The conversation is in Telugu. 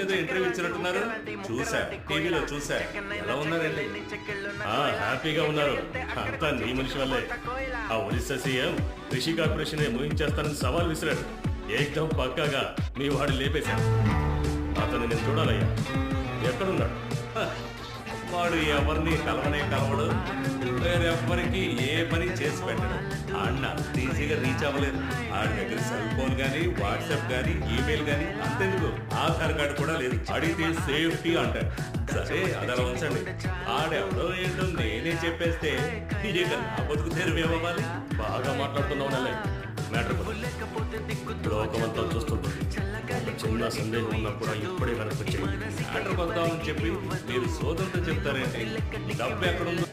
ఏదో ఇంటర్వ్యూ ఇచ్చినట్టున్నారు. చూసా టీవీలో చూసా. ఎలా ఉన్నారండి? ఆ, హ్యాపీగా ఉన్నారు. అంతా నీ మనిషి వల్లే. ఆ ఒరిస్సా సీఎం కృషి కార్పొరేషన్ ముగించేస్తానని సవాల్ విసిరాడు. ఏకదం పక్కాగా మీ వాడు లేపేశాడు. అతను నేను చూడాలయ్యా. ఎక్కడున్నాడు? వాడు ఎవరిని కలవనే కలవడు. వేరెవ్వరికి ఏ పని చేసి పెట్టడు. అన్న ఈజీగా రీచ్ అవ్వలేదు. ఆడి దగ్గర సెల్ ఫోన్ కానీ వాట్సాప్ కానీ ఈమెయిల్ కానీ అంతెందుకు. ఆధార్ కార్డు కూడా లేదు. అడిగితే సేఫ్టీ అంటారు. సరే అది ఉంచండి. ఆడెవడో ఏంటో నేనే చెప్పేస్తే ఇక నా బతుకు తెరువేమవ్వాలి బాగా మాట్లాడుతున్నావు నల్లయ్య. మ్యాటర్ లోకమంతా చూస్తుంటుంది. చిన్న సందేహం ఉన్నా కూడా ఇప్పుడే కనిపించింది మ్యాటర్ చెప్పి మీరు సోదంతో చెప్తారేంటి? డబ్బు ఎక్కడుందో?